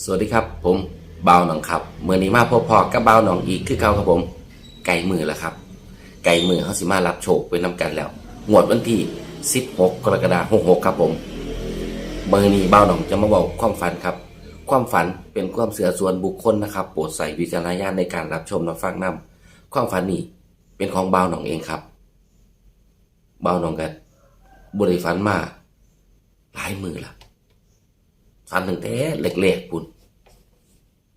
สวัสดีครับ ผมเบาหนองครับเมื่อนี้มาพบพอกับเบาหนองอีกคือเก่าครับผม ไก่มือแล้วครับ ไก่มือเขาสิมารับโชคไปนำกันแล้วงวดวันที่ 16 กรกฎาคม66 ครับผมเมื่อนี้เบาหนองจะมาบอกความฝันครับ ความฝันเป็นความเสือส่วนบุคคลนะครับโปรดใส่วิจารณญาณในการรับชมรับฟังนำความฝันนี้เป็นของเบาหนองเองครับ เบาหนองกันบริฝันมาหลายมือละ ฝันตั้งแต่เล็กๆปุ่น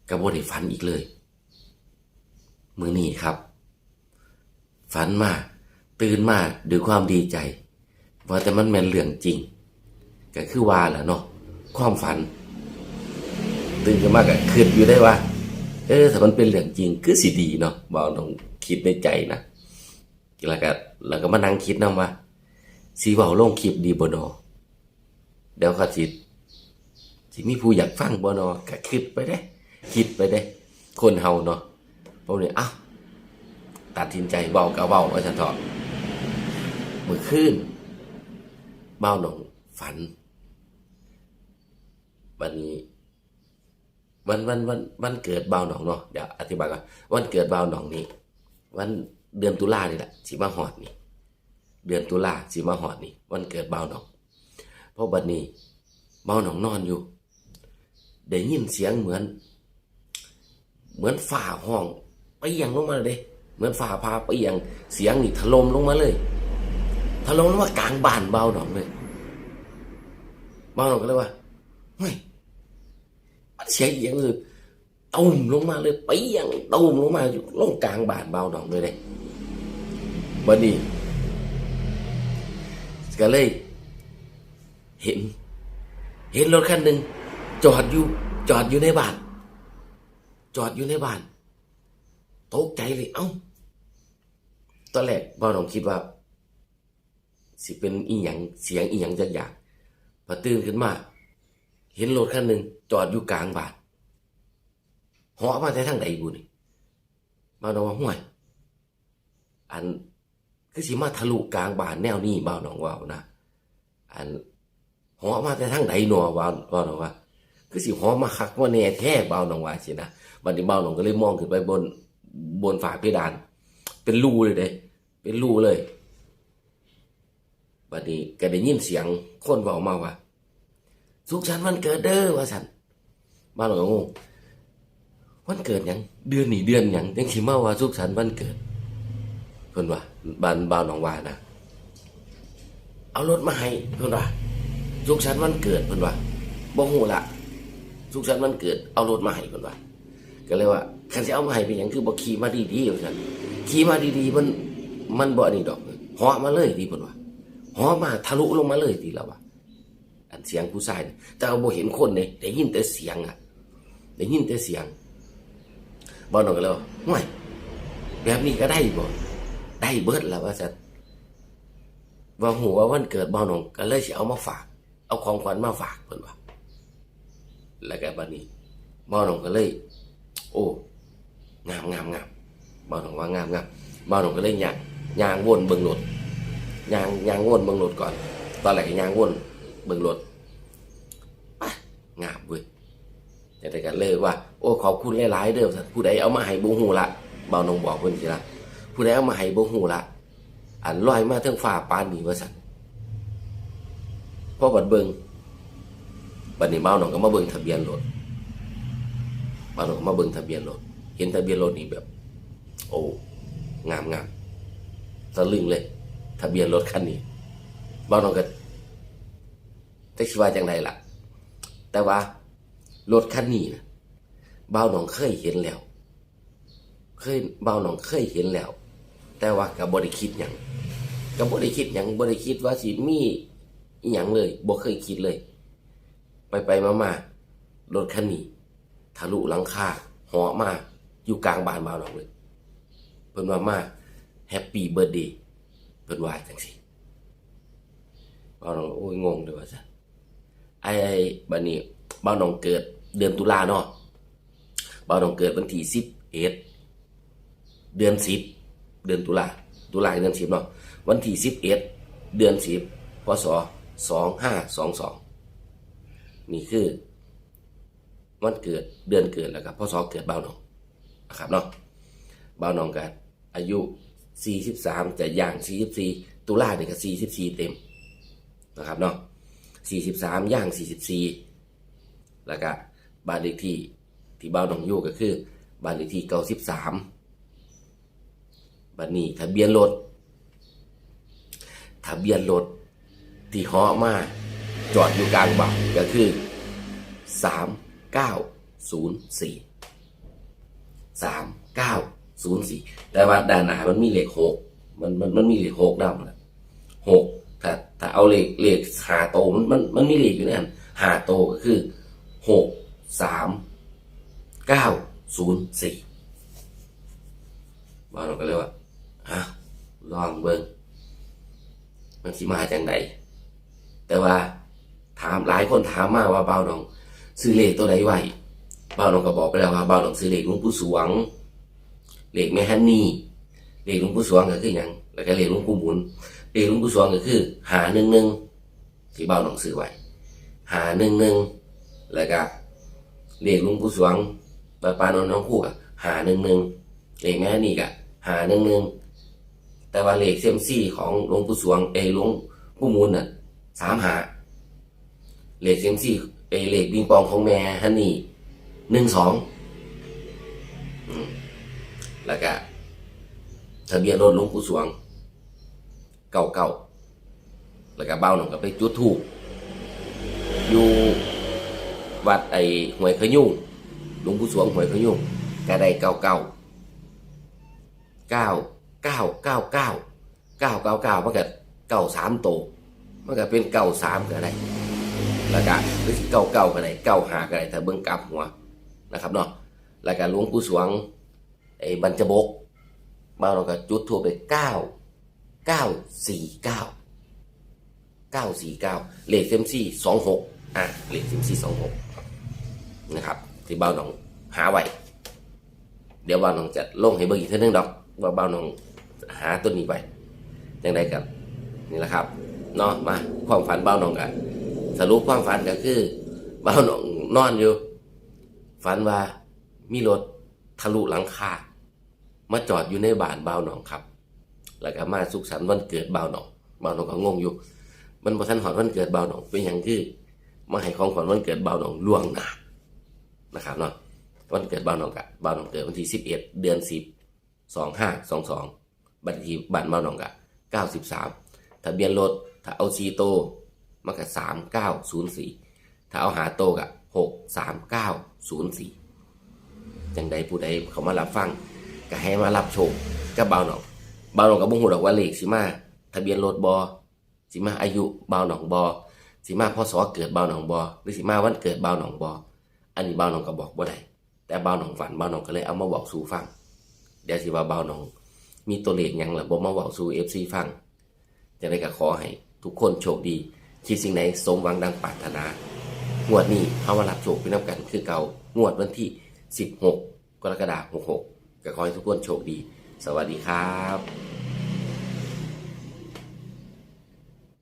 ก็บ่ได้ฝันอีกเลย มือนี้ครับ ฝันมาตื่นมาด้วยความดีใจ ว่าแต่มันแม่นเรื่องจริง ก็คือว่าแหละเนาะความฝัน ตื่นขึ้นมาก็คิดอยู่ได้ว่า เออถ้ามันเป็นเรื่องจริงคือสิดีเนาะบ่าวต้องคิดในใจนะแล้วก็แล้วก็มานั่งคิดนํว่าสีเว้าลงคลิปดีบ่เนาะเดี๋ยวเขาสิ สิมีผู้อยากฟังบ่เนาะก็คิดไปเด้ คิดไปเด้ คนเฮาเนาะพวกนี้อ้าวตัดสินใจเว้าก็เว้าว่าซั่นเถาะมื้อคืนเบาหนองฝัน วันนี้ วันวันวันวันเกิดเบาหนองเนาะเดี๋ยวอธิบายก่อนวันเกิดเบาหนองนี้ วันเดือนตุลานี่แหละสิมาหอดนี่ เดือนตุลาสิมาหอดนี่ วันเกิดเบาหนองเพราะบัดนี้เบาหนองนอนอยู่ ได้ยินเสียงเหมือน เหมือนฝ่าห้องไปยังลงมาเลยเหมือนฝ่าพาไปยังเสียงนี่ถล่มลงมาเลยถล่มลงมากลางบ้านเบาหนองเลยเบาหนองก็เลยว่าเฮ้ยมันเสียงอย่างคือตุ่มลงมาเลยไปยังตุ่มลงมาอยู่ลงกลางบ้านเบาหนองเลยเลยบัดนี้ก็เลย เห็น เห็นรถคันหนึ่ง จอดอยู่ จอดอยู่ในบ้าน จอดอยู่ในบ้านตกใจเลยเอ้าตอนแรกบ่าวน้องคิดว่า สิเป็นอีหยังเสียงอีหยังจักอย่างพอตื่นขึ้นมา เห็นรถคันหนึ่งจอดอยู่กลางบ้านเหาะมาแต่ทางใดบุนี่บ่าวน้องว่าห่วย อันคือสิมาทะลุกลางบ้านแนวนี้บ่าวน้องว่านะอันหอมาแต่ทั้งใดหนอว่าว่าหนอว่า คือสิหอมาคักว่าแน่แท้เบาหนองว่าสินะบัดนี้เบาหนองก็เลยมองขึ้นไปบนบนฝาเพดาน เป็นรูเลยเด้เป็นรูเลยบัดนี้ก็ได้ยินเสียงคนเว้ามาว่าสุขสันต์วันเกิดเด้อว่าสันบ้านหลวงงงวันเกิดยังเดือนนี้เดือนยังยังสิมาว่าสุขสันต์วันเกิดเพิ่นว่าบ้านบ้านหนองว่านะเอารถมาให้เพิ่นว่าสุขสันต์วันเกิดเพิ่นว่าบ่ฮู้ละ สุขสันต์วันเกิดเอารถมาให้เพิ่นว่าก็เลยว่าคันสิเอามาให้เป็นหยังคือบ่ขี่มาดีๆว่าซั่นขี่มาดีๆมันมันบ่อันนี้ดอกเหาะมาเลยดีเพิ่นว่าเหาะมาทะลุลงมาเลยดีแล้วว่าอันเสียงผู้ชายแต่เอาบ่เห็นคนเลยได้ยินแต่เสียงอะได้ยินแต่เสียงบ่นองก็เลยว่าห่วยแบบนี้ก็ได้บ่ได้เบิดแล้วว่าซั่นว่าหัววันเกิดบ่าวหนองก็เลยสิเอามาฝาก เอาของขวัญมาฝากเพิ่นว่า แล้วก็บัดนี้บ่าหนองก็เลย โอ้งามงามงามบ่าหนองว่างามงามบ่าหนองก็เลยยางยางวนเบิ่งรถยางยางวนเบิ่งรถก่อน ตอนแรกยางวนเบิ่งรถงามเว้ยแต่แต่กันเลยว่า โอ้ขอบคุณหลายๆเด้อผู้ใดเอามาให้บ่ฮู้ละเบาหนองบอกเพิ่นสิละผู้ใดเอามาให้บ่ฮู้ละอันลอยมาเทั้งฝ่าปานนี้ว่าสั่นพอบัดเบิง บัดนี้เมาหนองก็มาเบิงทะเบียนรถเมาหนองก็มาเบิงทะเบียนรถเห็นทะเบียนรถนี่แบบ โอ้งามงามตะลึงเลย ทะเบียนรถคันนี้เมาหนองก็แท็กซี่ว่าจังไดล่ะ แต่ว่ารถคันนี้นะเบาหนองเคยเห็นแล้ว เคยเบาหนองเคยเห็นแล้ว แต่ว่าก็บ่ได้คิดหยังก็บ่ได้คิดหยังบ่ได้คิดว่าสิมีอีหยังเลยบ่เคยคิดเลย ไปมามารถคันนี้ทะลุหลังคาหอมาอยู่กลางบ้านมาหรอกเลยเพิ่นว่ามาแฮปปี้เบิร์ดเดย์เพิ่นว่าจังซีบ่าน้องโอ้ยงงเลยว่าซะไอ้ไอ้บัดนี้บ้าวน้องเกิดเดือนตุลาเนาะบ้าวน้องเกิดวันที่สิบเอ็ดเดือนสิบเดือนตุลาตุลาเดือนสิบเนาะวันที่สิบเอ็ดเดือนสิบพศสองห้าสองสอง นี่คือวันเกิดเดือนเกิดแล้วก็พศเกิดเบาหนองนะครับเนาะเบาหนองก็อายุ 43จะย่าง 44 ตุลาเนี่ยก็44 เต็มนะครับเนาะ43 ย่าง 44 แล้วก็บ้านเลขที่ที่เบาหนองอยู่ก็คือบ้านเลขที่93บัดนี้ทะเบียนรถทะเบียนรถที่เหาะมา จอดอยู่กลางบ่าก็คือสามเก้าศูนย์สี่สามเก้าศูนย์สี่แต่ว่าด้านหน้ามันมีเลขหกมันมันมันมีเลขหกดำนะหกถ้าถ้าเอาเลขเลขหาโตมันมันมันมีเลขอยู่นั่นหาโตก็คือหกสามเก้าศูนย์สี่ว่าเราก็เลยว่าฮะลองเบิ่งมันสิมาจากไหนแต่ว่าามหลายคนถามมาว่าเบาหนองซื้อเลขตัวใดไว้เบาหนองก็บอกไปแล้วว่าเบาหนองซื้อเลขหลวงปู่สวงเลขแม่ฮันนี่เลขหลวงปู่สวงก็คือหยังแล้วก็เลขหลวงปู่หมุนเลขหลวงปู่สวงก็คือ หาหนึ่งหนึ่งที่เบาหนองซื้อไว้หาหนึ่งหนึ่งแล้วก็เลขหลวงปู่สวงปลาปลานนน้องคู่กับหาหนึ่งหนึ่งเลขแม่ฮันนี่ก็หาหนึ่งหนึ่งแต่ว่าเลขเซมซี่ของหลวงปู่สวงเอหลวงปู่หมุนน่ะสามหา เลขเซยมซี่เอเลขบิงปองของแม่ฮันนี่หนึ่งสองแล้วก็ทะเบียนรถหลวงปู่สวงเก่าเก่าๆแล้วก็เบ้าหนองก็ไปจุดถูกอยู่วัดไอ้หวยขยุ่งหลวงปู่สวงหวยขยุ่งก็ได้เก่าเก่าเก้าเก้าเก้าเก้าเก้าเก้าเก้ามันก็เก้าสามโตมันก็เป็นเก้าสามก็ได้ แล้วก็หรือสิเก้าเก้าก็ได้เก้าหาก็ได้ถ้าเบิ่งกลับหัวนะครับเนาะแล้วก็หลวงปู่สวงไอ้บรรจบกมาเราก็จุดทูบไปเก้าเก้าสี่เก้าเก้าสี่เก้าเลขเซมซี่สองหกอะเลขเซมซี่สองหกนะครับที่เบ้าหนองหาไว้เดี๋ยวเบ้าหนองจะลงให้เบิ่งอีกเท่านึงดอกว่าเบ้าหนองหาต้นนี้ไว้ยังไงกับนี่แหละครับเนาะมาความฝันเบ้าหนองกัน สรุปความฝันก็คือบ้านองนอนอยู่ ฝันว่ามีรถทะลุหลังคามาจอดอยู่ในบ้านบ่าหนองครับ แล้วก็มาสุขสันต์วันเกิดบ่าหนองบ่าหนองก็งงอยู่ มันบ่ทันหอดวันเกิดบ่าหนองเป็นอย่างคือมาให้ของขวัญวันเกิดบ่าหนองล่วงหน้านะครับเนาะวันเกิดบ่าหนองกะบ่าหนองเกิดวันที่11เอ็ดเดือน10 2522บัตรที่บ้านบ่าหนองกะ93ทะเบียนรถถ้าเอาซีโต มันก็สามเก้าศูนย์สี่ถ้าเอาหาโตกะหกสามเก้าศูนย์สี่จังใดผู้ใดเขามารับฟังก็ให้มารับชคกับเบาหนองเบาหนองกับบุ้งหูดอกว่าเลขสิมาทะเบียนรถบอสิมาอายุเบาหนองบอสิมาพศเกิดเบาหนองบอหรือสิมาวันเกิดเบาหนองบออันนี้เบาหนองก็บอกบ่ได้แต่เบาหนองฝันเบาหนองก็เลยเอามาบอกสู่ฟังเดี๋ยวสิว่าเบาหนอง มีตัวเลขยังหรือบ่มาบอกสู่เอฟซีฟังจะได้ก็ขอให้ทุกคนโชคดี คิดสิ่งไหนสมหวังดังปรารถนา งวดนี้เขามารับโชคไปน้ำกันคือเก่างวดวันที่ 16 กรกฎาคม66ก็ขอให้ทุกคนโชคดี สวัสดีครับ